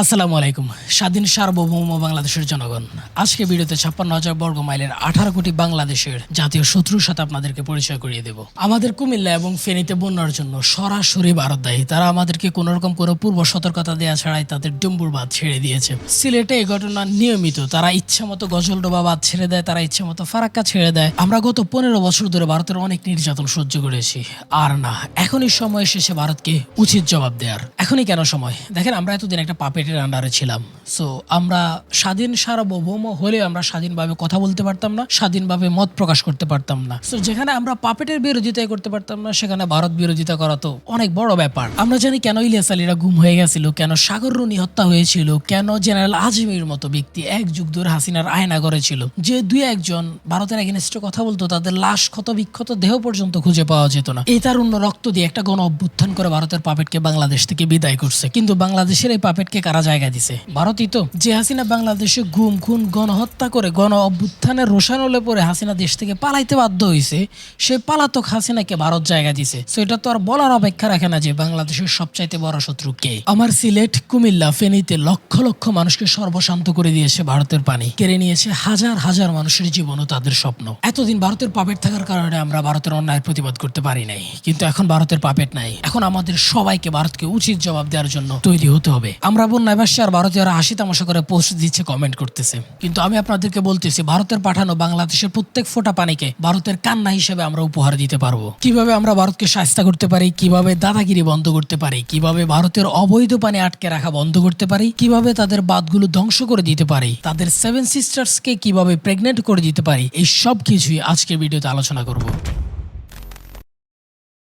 আসসালামু আলাইকুম। স্বাধীন সার্বভৌম বাংলাদেশের জনগণ, আজকে ভিডিওতে ছাপ্পান্ন হাজার বর্গ মাইলের আঠারো কোটি বাংলাদেশের জাতীয় শত্রুর সাথে আপনাদেরকে পরিচয় করিয়ে দেব। আমাদের কুমিল্লা এবং ফেনীতে বন্যার জন্য সরাসরি ভারত দায়ী তারা আমাদেরকে কোনো রকম কোনো পূর্ব সতর্কতা দেওয়া ছাড়াই তাদের ডুম্বুর বাঁধ ছেড়ে দিয়েছে। সিলেটে এই ঘটনা নিয়মিত, তারা ইচ্ছা মতো গজলডোবা বাঁধ ছেড়ে দেয়, তারা ইচ্ছা মতো ফারাক্কা ছেড়ে দেয়। আমরা গত পনেরো বছর ধরে ভারতের অনেক নির্যাতন সহ্য করেছি। আর না, এখনই সময় এসেছে ভারতকে উচিত জবাব দেওয়ার এখনই কেন সময়? দেখেন, আমরা এতদিন একটা পাপেটের আন্ডারে ছিলাম। সো আমরা স্বাধীন সার্বভৌম হলে আমরা স্বাধীনভাবে কথা বলতে পারতাম না, স্বাধীনভাবে মত প্রকাশ করতে পারতাম না। সো যেখানে আমরা পাপেটের বিরোধিতা করতে পারতাম না, সেখানে ভারত বিরোধিতা করা তো অনেক বড় ব্যাপার। আমরা জানি কেন ইলিয়াস আলীরা গুম হয়ে গেছিল, কেন সাগর রুনি হত্যা হয়েছিল, কেন জেনারেল আজমির মতো ব্যক্তি এক যুগ ধরে হাসিনার আয়না করেছিল যে দুই একজন ভারতের এগেনস্টে কথা বলতো, তাদের লাশ ক্ষত বিক্ষত দেহ পর্যন্ত খুঁজে পাওয়া যেত না। এই তার অন্য রক্ত দিয়ে একটা গণ অভ্যুত্থান করে ভারতের পাপেটকে বাংলাদেশ থেকে বিদায় করছে। কিন্তু বাংলাদেশের এই পাপেটকে কারা জায়গা দিছে? ভারতই তো। যে হাসিনা বাংলাদেশে গুম, খুন, গণহত্যা করে গণ অভ্যুত্থানের রোশানলে পরে হাসিনা দেশ থেকে পালাইতে বাধ্য হয়েছে সেই পালাতক হাসিনাকে ভারত জায়গা দিছে। তো এটা তো আর বলার অপেক্ষা রাখে না যে বাংলাদেশের সবচাইতে বড় শত্রু কে। আমার সিলেট, কুমিল্লা, ফেনীতে লক্ষ লক্ষ মানুষকে সর্বশান্ত করে দিয়েছে ভারতের পানি। কেড়ে নিয়েছে হাজার হাজার মানুষের জীবন ও তাদের স্বপ্ন। এতদিন ভারতের পাপেট থাকার কারণে আমরা ভারতের অন্যায়ের প্রতিবাদ করতে পারি নাই। কিন্তু এখন ভারতের পাপেট নাই। এখন আমাদের সবাইকে ভারতকে উচিত জবাব দেওয়ার জন্য তৈরি হতে হবে। আমরা বন্যায় ভাসছি আর ভারতীয়রা হাসি তামাশা করে পোস্ট দিচ্ছে কমেন্ট করতেছে। কিন্তু আমি আপনাদেরকে বলতেছি, ভারতের পাঠানো বাংলাদেশের প্রত্যেক ফোঁটা পানিকে ভারতের কান্না হিসেবে আমরা উপহার দিতে পারব। কীভাবে আমরা ভারতকে সাহস্তা করতে পারি, কীভাবে দাদাগিরি বন্ধ করতে পারি, কীভাবে ভারতের অবৈধ পানি আটকে রাখা বন্ধ করতে পারি, কীভাবে তাদের বাঁধগুলো ধ্বংস করে দিতে পারি, তাদের সেভেন সিস্টার্সকে কীভাবে প্রেগনেন্ট করে দিতে পারি, এই সব কিছুই আজকের ভিডিওতে আলোচনা করব।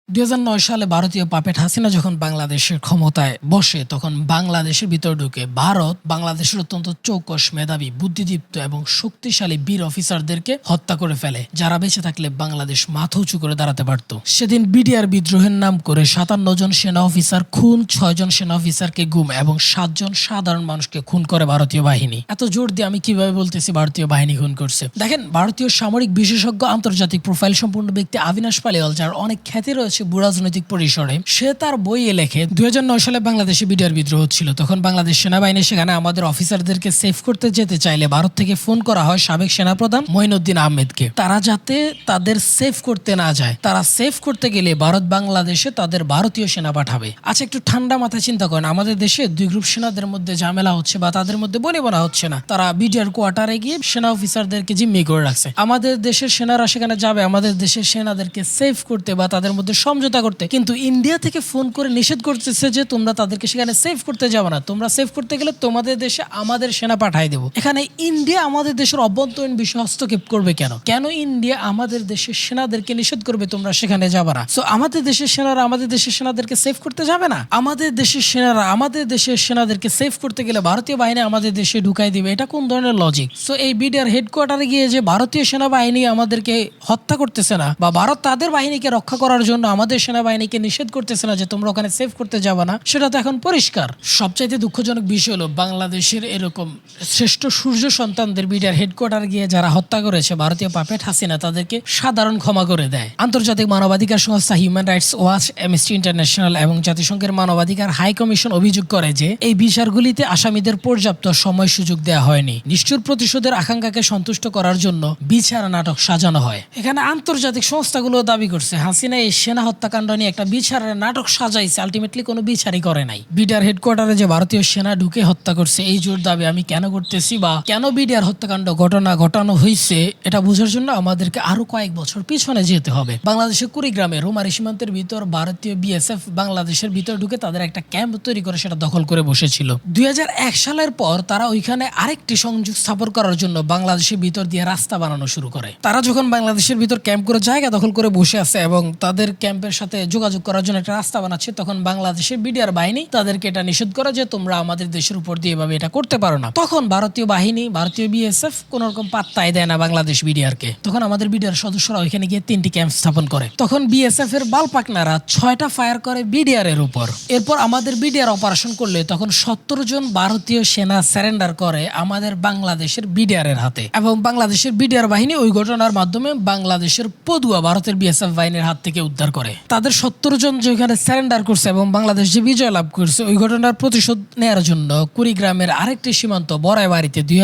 দুই সালে ভারতীয় পাপেট হাসিনা যখন বাংলাদেশের ক্ষমতায় বসে, তখন বাংলাদেশের ভিতর ঢুকে ভারত বাংলাদেশের অত্যন্ত চৌকস মেধাবী, বুদ্ধিদীপ্ত এবং শক্তিশালী বীর অফিসারদেরকে হত্যা করে ফেলে, যারা বেঁচে থাকলে বাংলাদেশ মাথা উঁচু করে দাঁড়াতে পারত। সেদিন বিডিআর বিদ্রোহের নাম করে সাতান্ন জন সেনা অফিসার, খুন, ছয় জন সেনা অফিসারকে গুম এবং সাতজন সাধারণ মানুষকে খুন করে ভারতীয় বাহিনী। এত জোর দিয়ে আমি কীভাবে বলতেছি ভারতীয় বাহিনী খুন করছে? দেখেন, ভারতীয় সামরিক বিশেষজ্ঞ আন্তর্জাতিক প্রোফাইল সম্পূর্ণ ব্যক্তি আবিনাশ পালিওয়াল, যার অনেক খ্যাতি রয়েছে ভূরাজনৈতিক পরিসরে সে তার বইয়ে লেখে দুই সালে বাংলাদেশে বিডিআর বিদ্রোহ হচ্ছিল। তখন বাংলাদেশ সেনাবাহিনী সেখানে আমাদের অফিসারদেরকে সেভ করতে যেতে চাইলে ভারত থেকে ফোন করা হয় সাবেক সেনাপ্রধান মঈনুদ্দিন আহমেদকে। তারা যাতে তাদের সেভ করতে না যায়, তারা সেভ করতে গেলে ভারত বাংলাদেশে তাদের ভারতীয় সেনা পাঠাবে। আচ্ছা একটু ঠান্ডা মাথায় চিন্তা করেন, আমাদের দেশে দুই গ্রুপ সেনাদের মধ্যে ঝামেলা হচ্ছে বা তাদের মধ্যে বনে বনা হচ্ছে না। তারা বিডিআর কোয়ার্টারে গিয়ে সেনা অফিসারদেরকে জিম্মি করে রাখছে। আমাদের দেশের সেনারা সেখানে যাবে, আমাদের দেশের সেনাদেরকে সেভ করতে বা তাদের মধ্যে সমঝোতা করতে। কিন্তু ইন্ডিয়া থেকে ফোন করে নিষেধ করতেছে যে তোমরা তাদেরকে সেখানে সেভ করতে যাবে না। তোমরা সেভ করতে গেলে তোমাদের দেশে আমাদের সেনা পাঠাই দেবো। এখানে ইন্ডিয়া আমাদের দেশের অভ্যন্তরীণ বিষয় হস্তক্ষেপ করবে কেন? কেন ইন্ডিয়া আমাদের দেশের সেনাদেরকে নিষেধ করবে তোমরা সেখানে যাবে না? সো আমাদের দেশের সেনারা আমাদের দেশের সেনাদেরকে সেভ করতে যাবে না? আমাদের দেশের সেনারা আমাদের দেশের সেনাদেরকে সেভ করতে গেলে ভারতীয় বাহিনী আমাদের দেশে ঢুকাই দিবে। এটা কোন ধরনের লজিক সো এই বিডিআর হেডকোয়ার্টারে গিয়ে যে ভারতীয় সেনাবাহিনী আমাদেরকে হত্যা করতেছে না, বা ভারত তাদের বাহিনীকে রক্ষা করার জন্য আমাদের সেনাবাহিনীকে নিষেধ করতেছে না যে তোমরা ওখানে সেভ করতে যাবে না, সেটা তো এখন পরিষ্কার। সবচাইতে দুঃখজনক বিষয় হলো বাংলাদেশের এরকম শ্রেষ্ঠ সূর্য সন্তানদের বিডিআর হেডকোয়ার্টার গিয়ে যারা হত্যা করেছে ভারতীয় পাপেট হাসিনা, তাদেরকে সাধারণ ক্ষমা করে দেয়। আন্তর্জাতিক মানবাধিকার সংস্থা Human Rights Watch Amnesty International এবং জাতিসংঘের মানবাধিকার হাই কমিশন অভিযোগ করে যে এই বিচারগুলিতে আসামিদের পর্যাপ্ত সময় সুযোগ দেওয়া হয়নি। নিষ্ঠুর প্রতিশোধের আকাঙ্ক্ষাকে সন্তুষ্ট করার জন্য বিচার নাটক সাজানো হয়। এখানে আন্তর্জাতিক সংস্থাগুলো দাবি করছে, হাসিনা এই সেনা হত্যাকাণ্ড নিয়ে একটা বিচারের নাটক সাজাইছে। আলটিমেটলি কোনো বিচারই করে নাই। বিডিআর হেডকোয়ার্টারে যে ভারতীয় সেনা ঢুকে হত্যা করছে, এই জোর দাবি আমি কেন করতেছি বা কেন বিডিআর হত্যাকাণ্ড ঘটনা ঘটানো হয়েছে এটা বোঝার জন্য আমাদেরকে আরও কয়েক বছর পিছনে যেতে হবে। বাংলাদেশের কুড়িগ্রামে রোমারি সীমান্তের ভিতর ভারতীয় বিএসএফ বাংলাদেশের ভিতর ঢুকে তাদের একটা ক্যাম্প তৈরি করে সেটা দখল করে বসেছিল। দুই হাজার এক সালের পর তারা ওইখানে আরেকটি সংযোগ স্থাপন করার জন্য বাংলাদেশের ভিতর দিয়ে রাস্তা বানানো শুরু করে। তারা যখন বাংলাদেশের ভিতর ক্যাম্প করে জায়গা দখল করে বসে আছে এবং তাদের ক্যাম্পের সাথে যোগাযোগ করার জন্য একটা রাস্তা বানাচ্ছে, তখন বাংলাদেশের বিডিআর বাহিনী তাদেরকে এটা নিষেধ করে যে তোমরা আমাদের দেশের উপর দিয়ে এভাবে এটা করতে পারো না। তখন ভারতীয় বাহিনী, ভারতীয় বিএসএফ কোন রকম পাত্তাই দেয় না বাংলাদেশ বিডিআর কে তখন আমাদের বিডিআর সদস্যরা ওইখানে গিয়ে তিনটি ক্যাম্প স্থাপন করে। তখন বিএসএফ এর বালপাকনারা ছয়টা ফায়ার করে বিডিআর এর উপর। এরপর আমাদের বিডিআর অপারেশন করলে তখন সত্তর জন ভারতীয় সেনা স্যারেন্ডার করে আমাদের বাংলাদেশের বিডিআর এর হাতে। এবং বাংলাদেশের বিডিআর বাহিনী ওই ঘটনার মাধ্যমে বাংলাদেশের পদুয়া ভারতের বিএসএফ বাহিনীর হাত থেকে উদ্ধার করে। করে তাদের সত্তর জন যেখানে স্যারেন্ডার করছে এবং বাংলাদেশ যে বিজয় লাভ করছে, ওই ঘটনার প্রতিশোধ নেওয়ার জন্য কুড়িগ্রামের আরেকটি সীমান্ত বড়াইবাড়িতে দুই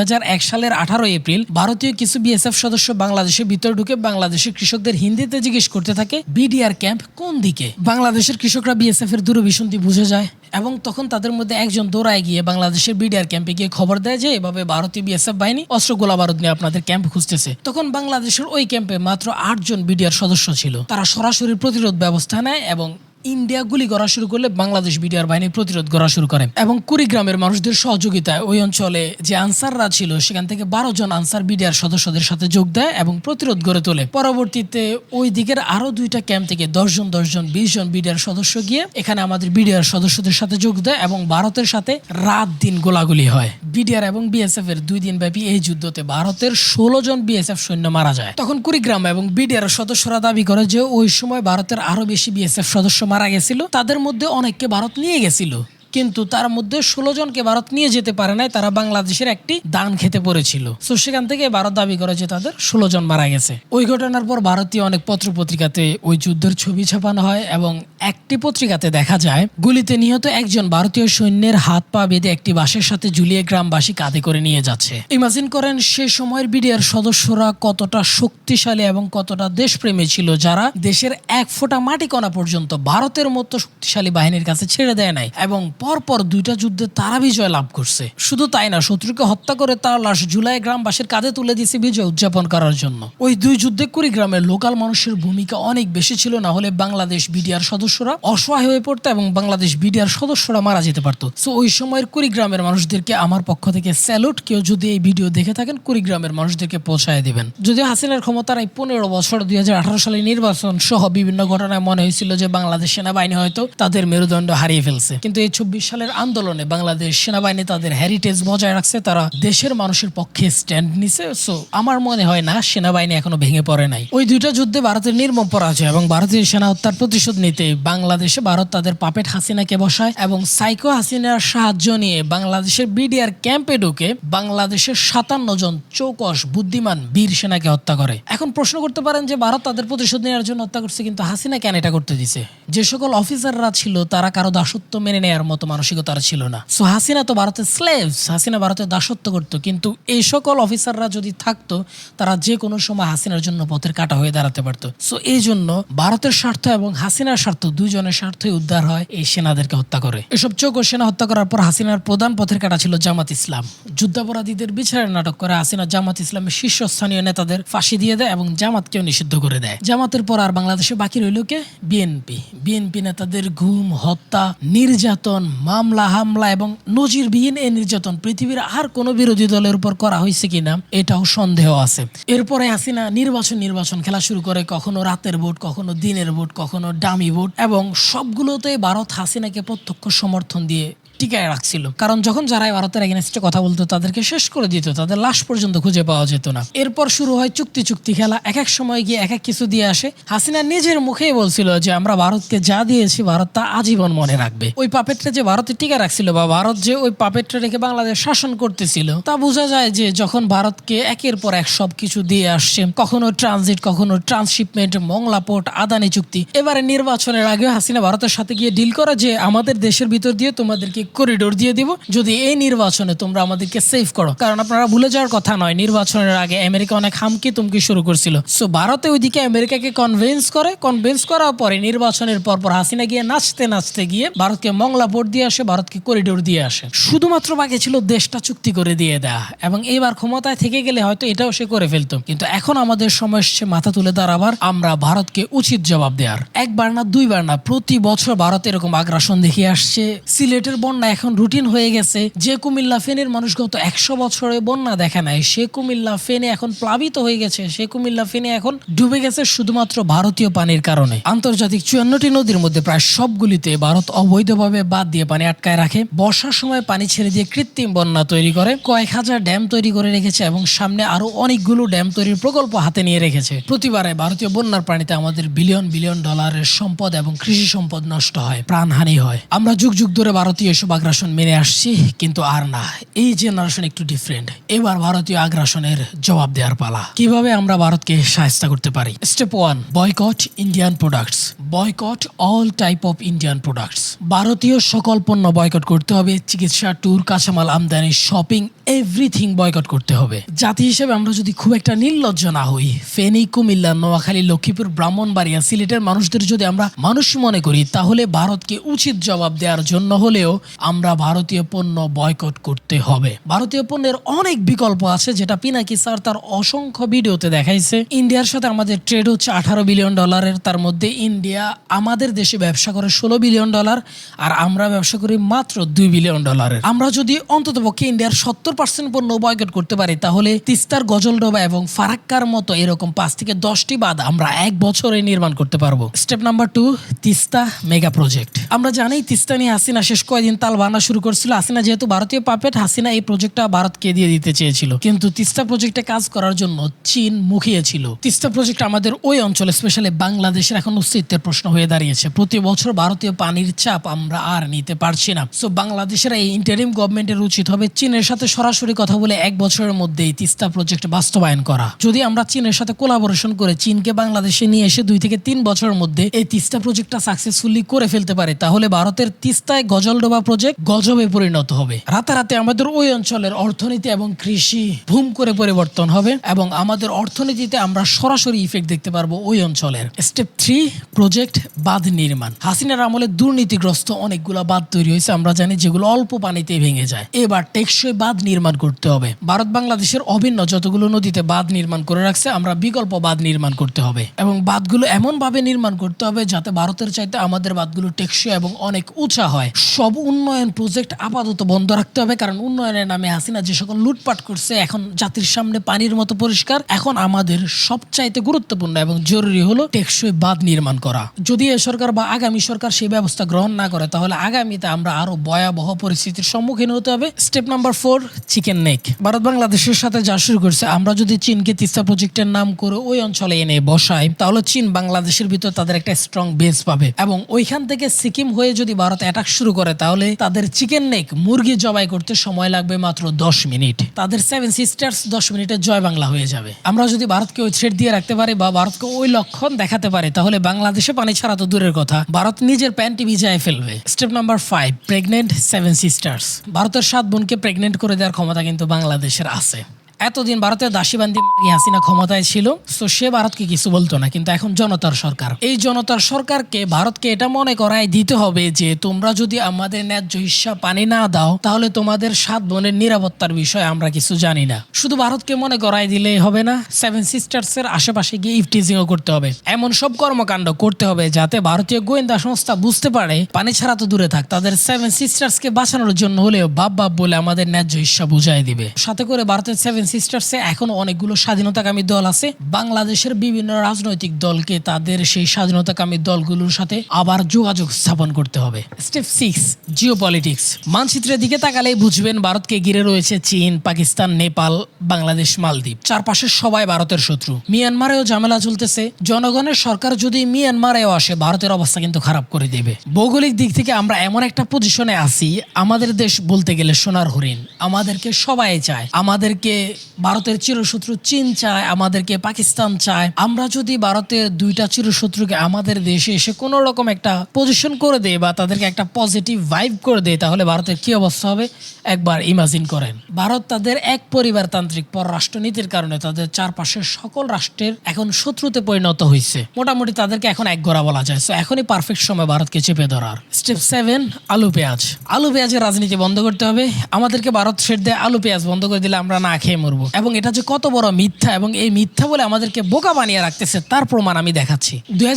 সালের আঠারো এপ্রিল ভারতীয় কিছু বিএসএফ সদস্য বাংলাদেশের ভিতর ঢুকে বাংলাদেশের কৃষকদের হিন্দিতে জিজ্ঞেস করতে থাকে বিডিআর ক্যাম্প কোন দিকে? বাংলাদেশের কৃষকরা বিএসএফ এর দূরভিসন্ধি বুঝে যায় এবং তখন তাদের মধ্যে একজন দৌড়ায় গিয়ে বাংলাদেশের বিডিআর ক্যাম্পে গিয়ে খবর দেয় যে, এভাবে ভারতীয় বিএসএফ বাহিনী অস্ত্র গোলা বারুদ নিয়ে আপনাদের ক্যাম্প খুঁজতেছে। তখন বাংলাদেশের ওই ক্যাম্পে মাত্র আটজন বিডিআর সদস্য ছিল। তারা সরাসরি প্রতিরোধ ব্যবস্থা নেয় এবং ইন্ডিয়া গুলি করা শুরু করলে বাংলাদেশ বিডিআর বাহিনী প্রতিরোধ করা শুরু করে। এবং কুড়িগ্রামের মানুষদের সহযোগিতায় ওই অঞ্চলে যে আনসাররা ছিল, সেখান থেকে বারো জন আনসার বিডিআর সদস্যদের সাথে যোগ দেয় এবং প্রতিরোধ গড়ে তোলে। পরবর্তীতে ওই দিকের আরও দুইটা ক্যাম্প থেকে দশজন দশজন বিশ জন বিডিআর সদস্য গিয়ে এখানে আমাদের বিডিআর সদস্যদের সাথে যোগ দেয় এবং ভারতের সাথে রাত দিন গোলাগুলি হয়। বিডিআর এবং বিএসএফ এর দুই দিন ব্যাপী এই যুদ্ধতে ভারতের ষোলো জন বিএসএফ সৈন্য মারা যায়। তখন কুড়িগ্রাম এবং বিডিআর সদস্যরা দাবি করে যে ওই সময় ভারতের আরও বেশি বিএসএফ সদস্য মারা গেছিল তাদের মধ্যে অনেককে ভারত নিয়ে গেছিল। কিন্তু তার মধ্যে ষোলো জনকে ভারত নিয়ে যেতে পারে নাই, তারা বাংলাদেশের একটি দান খেতে পড়েছিল। তো সেখান থেকে ভারত দাবি করে যে তাদের ষোলো জন মারা গেছে। ওই ঘটনার পর ভারতীয় অনেক পত্র পত্রিকাতে ওই যুদ্ধের ছবি ছাপানো হয় এবং একটি পত্রিকাতে দেখা যায়, গুলিতে নিহত একজন ভারতীয় সৈন্যের হাত পা বেঁধে একটি বাসের সাথে ঝুলিয়ে গ্রামবাসী কাঁধে করে নিয়ে যাচ্ছে। ইমাজিন করেন সে সময়ের বিডিআর সদস্যরা কতটা শক্তিশালী এবং কতটা দেশপ্রেমী ছিল যারা দেশের এক ফোঁটা মাটি কণা পর্যন্ত ভারতের মতো শক্তিশালী বাহিনীর কাছে ছেড়ে দেয় নাই এবং পরপর দুইটা যুদ্ধে তারা বিজয় লাভ করছে। শুধু তাই না, শত্রুকে হত্যা করে তার লাশ জুলাই গ্রামবাসীর কাঁধে তুলে দিয়েছে বিজয় উদযাপন করার জন্য। ওই দুই যুদ্ধে কুড়িগ্রামের লোকাল মানুষের ভূমিকা অনেক বেশি ছিল, না হলে বাংলাদেশ বিডিআর সদস্যরা অসহায় হয়ে পড়তো এবং বাংলাদেশ বিডিআর সদস্যরা মারা যেতে পারতো। সো ওই সময়ের কুড়িগ্রামের মানুষদেরকে আমার পক্ষ থেকে স্যালুট। কেউ যদি এই ভিডিও দেখে থাকেন, কুড়িগ্রামের মানুষদেরকে পৌঁছায় দিবেন। যদি হাসিনার ক্ষমতার এই পনেরো বছর, দুই হাজার আঠারো সালে নির্বাচন সহ বিভিন্ন ঘটনায় মনে হয়েছিল যে বাংলাদেশ সেনাবাহিনী হয়তো তাদের মেরুদণ্ড হারিয়ে ফেলছে। কিন্তু এই সালের আন্দোলনে বাংলাদেশ সেনাবাহিনী তাদের হেরিটেজ বজায় রাখছে, তারা দেশের মানুষের পক্ষে স্ট্যান্ড নিছে। সো আমার মনে হয় না, সেনাবাহিনী এখনও ভেঙে পড়ে নাই। ওই দুইটা যুদ্ধে ভারতের নির্মম পরাজয় এবং ভারতীয় সেনা হত্যার প্রতিশোধ নিতে বাংলাদেশে ভারত তাদের পাপেট হাসিনাকে বসায় এবং সাইকো হাসিনার সাহায্য নিয়ে বাংলাদেশের বিডিআর ক্যাম্পে ঢুকে বাংলাদেশের সাতান্ন জন চৌকস বুদ্ধিমান বীর সেনাকে হত্যা করে। এখন প্রশ্ন করতে পারেন যে, ভারত তাদের প্রতিশোধ নেওয়ার জন্য হত্যা করছে, কিন্তু হাসিনা কেন এটা করতে দিছে? যে সকল অফিসাররা ছিল, তারা কারও দাসত্ব মেনে নেওয়ার মতো মানসিকতার ছিল না। সো হাসিনা তো ভারতের স্লেভস হাসিনা ভারতের দাসত্ব করতো। কিন্তু এই সকল অফিসাররা যদি থাকতো, তারা যে কোনো সময় হাসিনার জন্য পথের কাটা হয়ে দাঁড়াতে পারতো। সো এই জন্য ভারতের স্বার্থ এবং হাসিনার স্বার্থ দুজনের স্বার্থই উদ্ধার হয়, এই সেনাদেরকে হত্যা করে। এসব চোখ ও সেনা হত্যা করার পর হাসিনার প্রধান পথের কাটা ছিল জামাত ইসলাম। যুদ্ধাপরাধীদের বিচারের নাটক করে হাসিনা জামাত ইসলামের শীর্ষস্থানীয় নেতাদের ফাঁসি দিয়ে দেয় এবং জামাতকেও নিষিদ্ধ করে দেয়। জামাতের পর আর বাংলাদেশে বাকি রইল কে? বিএনপি। বিএনপি নেতাদের ঘুম, হত্যা, নির্যাতন মামলা, হামলা এবং নজিরবিহীন এই নির্যাতন পৃথিবীর আর কোনো বিরোধী দলের উপর করা হয়েছে কিনা, এটাও সন্দেহ আছে। এরপরে হাসিনা নির্বাচন নির্বাচন খেলা শুরু করে কখনো রাতের ভোট, কখনো দিনের ভোট, কখনো ডামি ভোট এবং সবগুলোতে ভারত হাসিনাকে প্রত্যক্ষ সমর্থন দিয়ে টিকায় রাখছিল। কারণ যখন যারা ভারতের এগেনস্টে কথা বলতো, তাদেরকে শেষ করে দিত, তাদের লাশ পর্যন্ত খুঁজে পাওয়া যেত না। এরপর শুরু হয় চুক্তি চুক্তি খেলা। এক এক সময় গিয়ে এক এক কিছু দিয়ে আসে। হাসিনা নিজের মুখেই বলছিল যে, আমরা ভারতকে যা দিয়েছি, ভারত তা আজীবন মনে রাখবে। ওই পাপেটটা যে ভারতে টিকা রাখছিল বা ভারত যে ওই পাপেটটা রেখে বাংলাদেশ শাসন করতেছিল, তা বোঝা যায় যে, যখন ভারতকে একের পর এক সব কিছু দিয়ে আসছে, কখনো ট্রানজিট কখনো ট্রান্সশিপমেন্ট মংলা পোর্ট আদানি চুক্তি, এবারে নির্বাচনের আগে হাসিনা ভারতের সাথে গিয়ে ডিল করা যে, আমাদের দেশের ভিতর দিয়ে তোমাদেরকে করিডোর দিয়ে দিব। যদি এই নির্বাচনে তোমরা আমাদেরকে সেভ করো। কারণ আপনারা ভুলে যাওয়ার কথা নয়, নির্বাচনের আগে আমেরিকা অনেক হামকি তুমকি শুরু করছিল। সো ভারতে ওইদিকে আমেরিকাকে কনভিন্স করে কনভিন্স করার পরে নির্বাচনের পর পর হাসিনা গিয়ে নাচতে নাচতে গিয়ে ভারতকে মংলা ভোট দিয়ে আসে, ভারতকে করিডোর দিয়ে আসে। শুধুমাত্র বাকি ছিল দেশটা চুক্তি করে দিয়ে দেয়া। এবং এইবার ক্ষমতায় থেকে গেলে হয়তো এটাও সে করে ফেলতো। কিন্তু এখন আমাদের সময় এসছে মাথা তুলে দাঁড়াবার, আমরা ভারতকে উচিত জবাব দেওয়ার একবার না, দুইবার না, প্রতি বছর ভারত এরকম আগ্রাসন দেখিয়ে আসছে। সিলেটের বন্যা এখন রুটিন হয়ে গেছে। যে কুমিল্লা ফেনের মানুষ গত একশো বছরে বন্যা দেখা নাই। সে কুমিল্লা ফেনে এখন প্লাবিত হয়ে গেছে। সে কুমিল্লা ফেনে এখন ডুবে গেছে শুধুমাত্র ভারতীয় পানির কারণে। আন্তর্জাতিক চুয়ান্নটি নদীর মধ্যে প্রায় সবগুলিতে ভারত অবৈধভাবে বাদ দিয়ে পানি আটকায় রাখে। বর্ষার সময় পানি ছেড়ে দিয়ে কৃত্রিম বন্যা তৈরি করে। কয়েক হাজার ড্যাম তৈরি করে রেখেছে এবং সামনে আরও অনেকগুলো ড্যাম তৈরির প্রকল্প হাতে নিয়ে রেখেছে। প্রতিবারে ভারতীয় বন্যার পানিতে আমাদের বিলিয়ন বিলিয়ন ডলারের সম্পদ এবং কৃষি সম্পদ নষ্ট হয়, প্রাণহানি হয়। আমরা যুগ যুগ ধরে ভারতীয় যেসব আগ্রাসন মেনে আসছি, কিন্তু আর না। এই জেনারেশন একটু ডিফারেন্ট এবার ভারতীয় আগ্রাসনের জবাব দেওয়ার পালা। কীভাবে আমরা ভারতকে সাহায্য করতে পারি? Step one boycott Indian products boycott all type of Indian products ভারতীয় সকল পণ্য বয়কট করতে হবে। চিকিৎসা ট্যুর কাঁচামাল আমদানি শপিং এভরিথিং বয়কট করতে হবে। জাতি হিসেবে আমরা যদি খুব একটা নির্লজ্জ না হই, ফেনী, কুমিল্লা, নোয়াখালী, লক্ষ্মীপুর, ব্রাহ্মণবাড়িয়া, সিলেটের মানুষদের যদি আমরা মানুষ মনে করি, তাহলে ভারতকে উচিত জবাব দেওয়ার জন্য হলেও আমরা ভারতীয় পণ্য বয়কট করতে হবে। ভারতীয় পণ্যের অনেক বিকল্প আছে, যেটা পিনাকি স্যার তার অসংখ্য ভিডিওতে দেখাইছে। ইন্ডিয়ার সাথে আমাদের ট্রেড হচ্ছে আঠারো বিলিয়ন ডলারের তার মধ্যে ইন্ডিয়া আমাদের দেশে ব্যবসা করে ষোলো বিলিয়ন ডলার আর আমরা ব্যবসা করি মাত্র দুই বিলিয়ন ডলারের আমরা যদি অন্ততপক্ষে ইন্ডিয়ার সত্তর পার্সেন্ট পণ্য বয়কট করতে পারি, তাহলে তিস্তার গজলডোবা এবং ফারাক্কার মতো এরকম পাঁচ থেকে দশটি বাদ আমরা এক বছরে নির্মাণ করতে পারব। Step number two Teesta mega project. আমরা জানি তিস্তা নিয়ে হাসিনা শেষ কয়েকদিন তাল বানা শুরু করছিল। হাসিনা যেহেতু ভারতীয় পাপেট, হাসিনা এই প্রজেক্টটা ভারতকে দিয়ে দিতে চেয়েছিল। কিন্তু তিস্তা প্রজেক্টে কাজ করার জন্য চীন মুখিয়েছিল। তিস্তা প্রজেক্ট আমাদের ওই অঞ্চলে স্পেশালি বাংলাদেশের এখন অস্তিত্বের প্রশ্ন হয়ে দাঁড়িয়েছে। প্রতি বছর ভারতীয় পানির চাপ আমরা আর নিতে পারছি না। সো বাংলাদেশের এই ইন্টারিম গভর্নমেন্টের উচিত হবে চীনের সাথে সরাসরি কথা বলে এক বছরের মধ্যেই তিস্তা প্রজেক্ট বাস্তবায়ন করা। যদি আমরা চীনের সাথে কোলাবোরেশন করে চীনকে বাংলাদেশে নিয়ে এসে দুই থেকে তিন বছরের মধ্যে এই তিস্তা প্রজেক্টটা সাকসেসফুলি করে ফেলতে পারে, তাহলে ভারতের তিস্তায় গজলডোবা প্রজেক্ট গজবে পরিণত হবে। রাতারাতি আমাদের ওই অঞ্চলের অর্থনীতি এবং কৃষি ভূম করে পরিবর্তন হবে এবং আমাদের অর্থনীতিতে আমরা সরাসরি ইফেক্ট দেখতে পারব ওই অঞ্চলের। স্টেপ থ্রি প্রজেক্ট বাঁধ নির্মাণ। হাসিনার আমলে দুর্নীতিগ্রস্ত অনেকগুলো বাঁধ তৈরি হয়েছে, আমরা জানি যেগুলো অল্প পানিতে ভেঙে যায়। এবার টেকসই বাঁধ নির্মাণ করতে হবে। ভারত বাংলাদেশের অভিন্ন যতগুলো নদীতে বাঁধ নির্মাণ করে রাখছে, আমরা বিকল্প বাঁধ নির্মাণ করতে হবে। এবং বাঁধগুলো এমন ভাবে নির্মাণ করতে হবে যাতে ভারতের চাইতে আমাদের বাঁধগুলো টেকসই এবং অনেক উঁচা হয়। সব উন্নয়ন প্রজেক্ট আপাতত বন্ধ রাখতে হবে, কারণ উন্নয়নের নামে হাসিনা যে সকল লুটপাট করছে, এখন জাতির সামনে পানির মতো পরিষ্কার। এখন আমাদের সবচাইতে গুরুত্বপূর্ণ এবং জরুরি হলো টেকসই বাঁধ নির্মাণ করা। যদি এ সরকার বা আগামী সরকার সেই ব্যবস্থা গ্রহণ না করে, তাহলে আগামীতে আমরা আরও ভয়াবহ পরিস্থিতির সম্মুখীন হতে হবে। Step number four chicken neck Bharat বাংলাদেশের সাথে যা শুরু করছে, আমরা যদি চীনকে তিস্তা প্রজেক্টের নাম করে ওই অঞ্চলে এনে বসাই, তাহলে চীন বাংলাদেশের ভিতর তাদের একটা স্ট্রং বেস পাবে। এবং ওইখান থেকে সিকিম হয়ে যদি ভারত অ্যাটাক শুরু করে, তাহলে তাদের চিকেন নেক মুরগি জবাই করতে সময় লাগবে মাত্র দশ মিনিট। তাদের সেভেন সিস্টার্স দশ মিনিটে জয় বাংলা হয়ে যাবে। আমরা যদি ভারতকে ওই থ্রেড দিয়ে রাখতে পারি বা ভারতকে ওই লক্ষণ দেখাতে পারে, তাহলে বাংলাদেশে পানি ছাড়া তো দূরের কথা। ভারত নিজের প্যান্টি ভিজায় ফেলবে। Step number five pregnant seven sisters ভারতের সাত বোনকে প্রেগনেন্ট করে দেওয়ার ক্ষমতা কিন্তু বাংলাদেশের আছে। এতদিন ভারতের দাসীবান্দি মাগি হাসিনা ক্ষমতায় ছিল তো সে ভারতকে কিছু বলতো না, কিন্তু এখন জনতার সরকার। এই জনতার সরকারকে ভারতকে এটা মনে করায় দিতে হবে যে, তোমরা যদি আমাদের ন্যায্য হিসা পানি না দাও, তাহলে তোমাদের সাত বোনের নিরাপত্তার বিষয়ে আমরা কিছু জানি না। শুধু ভারতকে মনে করাই দিলেই হবে না সেভেন সিস্টার্স এর আশেপাশে গিয়ে ইফটিজিংও করতে হবে। এমন সব কর্মকাণ্ড করতে হবে যাতে ভারতীয় গোয়েন্দা সংস্থা বুঝতে পারে, পানি ছাড়া তো দূরে থাক, তাদের সেভেন সিস্টার্স কে বাঁচানোর জন্য হলেও বাপ বাপ বলে আমাদের ন্যায্য হিসা বুঝাই দিবে। সাথে করে ভারতের সেভেন সিস্টার্সে এখনও অনেকগুলো স্বাধীনতাকামী দল আছে। বাংলাদেশের বিভিন্ন রাজনৈতিক দলকে তাদের সেই স্বাধীনতাকামী দলগুলোর সাথে আবার যোগাযোগ স্থাপন করতে হবে। স্টেপ সিক্স জিও পলিটিক্স মানচিত্রের দিকে তাকালেই বুঝবেন ভারতকে ঘিরে রয়েছে চীন, পাকিস্তান, নেপাল, বাংলাদেশ, মালদ্বীপ। চারপাশে সবাই ভারতের শত্রু। মিয়ানমারেও ঝামেলা চলতেছে। জনগণের সরকার যদি মিয়ানমারেও আসে, ভারতের অবস্থা কিন্তু খারাপ করে দেবে। ভৌগোলিক দিক থেকে আমরা এমন একটা পজিশনে আছি, আমাদের দেশ বলতে গেলে সোনার হরিণ। আমাদেরকে সবাই চায়। আমাদেরকে ভারতের চিরশত্রু চীন চায়, আমাদেরকে পাকিস্তান চায়। আমরা যদি ভারতের দুইটা চিরশত্রুকে আমাদের দেশে এসে কোনো রকম একটা পজিশন করে দেয় বা তাদেরকে একটা পজিটিভ ভাইব করে দেয় তাহলে ভারতের কি অবস্থা হবে? একবার ইমাজিন করেন। ভারত তাদের এক পরিবারতান্ত্রিক পররাষ্ট্রনীতির কারণে তাদের চারপাশের সকল রাষ্ট্রের এখন শত্রুতে পরিণত হয়েছে মোটামুটি তাদেরকে এখন এক গড়া বলা যায়। সো এখনই পারফেক্ট সময় ভারতকে চেপে ধরার। স্টেপ সেভেন আলু পেঁয়াজ। আলু পেঁয়াজের রাজনীতি বন্ধ করতে হবে। আমাদেরকে ভারত সেট দেয় আলু পেঁয়াজ বন্ধ করে দিলে আমরা না খেয়ে মরবো এবং এটা যে কত বড় মিথ্যা, এবং এই মিথ্যা বলে আমাদেরকে বোকা বানিয়ে রাখতেছে, তার প্রমাণ আমি দেখাচ্ছি। দুই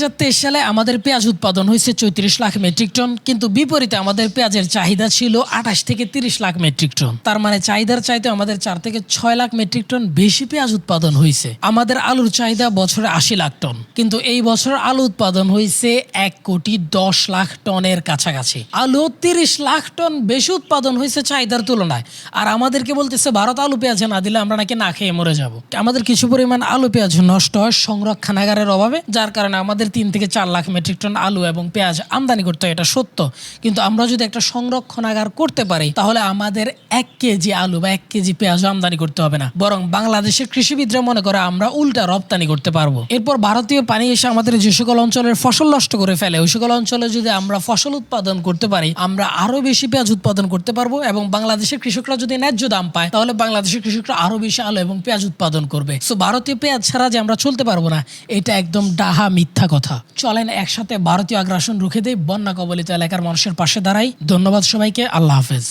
সালে আমাদের পেঁয়াজ উৎপাদন হয়েছে চৌত্রিশ লাখ মেট্রিক টন, কিন্তু বিপরীতে আমাদের পেঁয়াজের চাহিদা ছিল আঠাশ থেকে তিরিশ লাখ মেট্রিক টন। তার মানে চাহিদার চাইতে আমাদের চার থেকে ছয় লাখ মেট্রিক টন বেশি পেঁয়াজ উৎপাদন হয়েছে। আমাদের আলুর চাহিদা বছরে আশি লাখ টন, কিন্তু এই বছর আলু উৎপাদন হয়েছে এক কোটি দশ লাখ টনের কাছাকাছি। আলু তিরিশ লাখ টন বেশি উৎপাদন হয়েছে চাহিদার তুলনায়, আর আমাদেরকে বলতেছে, ভারত আলু পেঁয়াজ না দিলে আমরা নাকি না খেয়ে মরে যাব। আমাদের কিছু পরিমাণ আলু পেঁয়াজ নষ্ট হয় সংরক্ষণাগারের অভাবে, যার কারণে আমাদের তিন থেকে চার লাখ মেট্রিক টন আলু এবং পেঁয়াজ আমদানি করতে হয়, এটা সত্য। কিন্তু আমরা যদি একটা সংরক্ষণাগার করতে পারি, তাহলে আমাদের এক কেজি আলু বা এক কেজি পেঁয়াজ আমদানি করতে হবে না। বরং বাংলাদেশের কৃষিবিদরা মনে করে আমরা উল্টা রপ্তানি করতে পারব। এরপর ভারতীয় পানি এসে আমাদের যে সকল অঞ্চলের ফসল নষ্ট করে ফেলে, ওই সকল অঞ্চলে যদি আমরা ফসল উৎপাদন করতে পারি, আমরা আরও বেশি পেঁয়াজ উৎপাদন করতে পারব এবং বাংলাদেশের কৃষকরা যদি ন্যায্য দাম পায়, তাহলে বাংলাদেশের কৃষকরা আরও বেশি আলো এবং পেঁয়াজ উৎপাদন করবে। সো ভারতীয় পেঁয়াজ ছাড়া যে আমরা চলতে পারব না, এটা একদম ডাহা মিথ্যা কথা। চলেন একসাথে ভারতীয় আগ্রাসন রুখে দেই, বন্যা কবলিত এলাকার মানুষের পাশে দাঁড়াই। ধন্যবাদ সবাইকে, আল্লাহ হাফেজ।